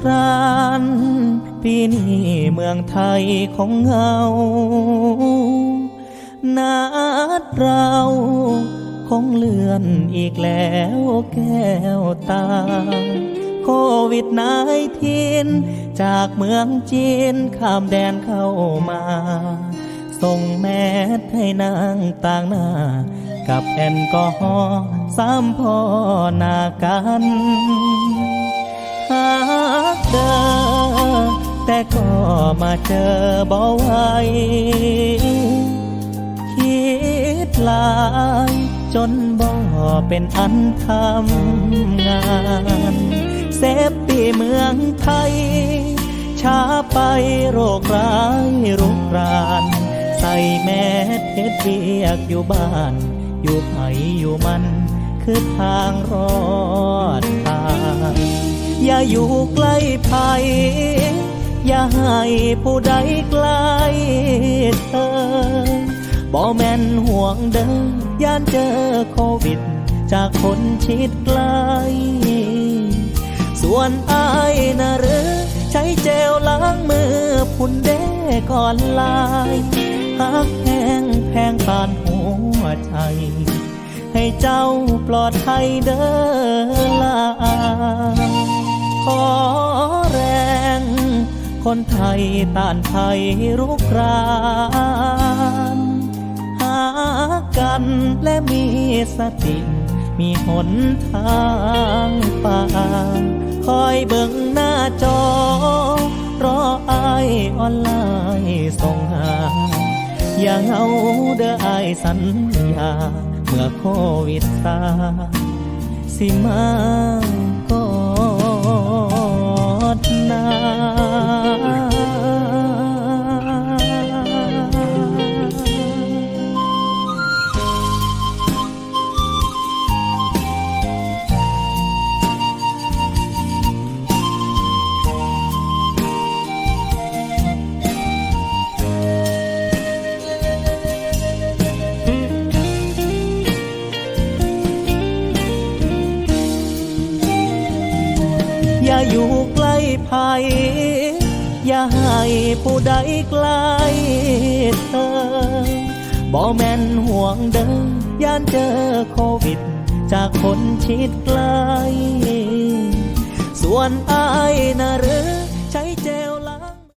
กรานปีนี้เมืองไทยของเงานัดเราคงเลื่อนอีกแล้วแก้วตา โควิดนายทิน จากเมืองจีนข้ามแดนเข้ามา ส่งแมสให้นางต่างหน้า กับแอนกอฮอล์สามพ่อนากัน แต่ก็มาเจอบ่ไหวคิดหลายจนบ่เป็นอันทำงาน เซฟปีเมืองไทย ช้าไปโรคร้ายรุกราน ใส่แมสเฮ็ดเบียกอยู่บ้าน อยู่ไผอยู่มัน คือทางรอดตายอย่าอยู่ใกล้ภัย อย่าให้ผู้ใดใกล้เธอบ่แม่นห่วงเดินย่านเจอโควิด จากคนชิดไกล ส่วนอายนะหรือ ใช้เจลล้างมือพุ่นเด้ก่อนลายหักแห้งแพงปานหัวใจ ให้เจ้าปลอดภัยเด้อลาขอ คนไทยต้านภัยรุกรานหากันและมีสติ มีหนทางป่าคอยเบิ่งหน้าจอ รอไอออนไลน์ส่งหา อย่าเหงาเด้ออาสัญญา เมื่อโควิดซาสิมา อยู่ใกล้ภัย อย่าให้ผู้ใดใกล้เธอบ่แม่นห่วงเดินย่านเจอโควิด จากคนชิดไกล ส่วนอายนะหรือ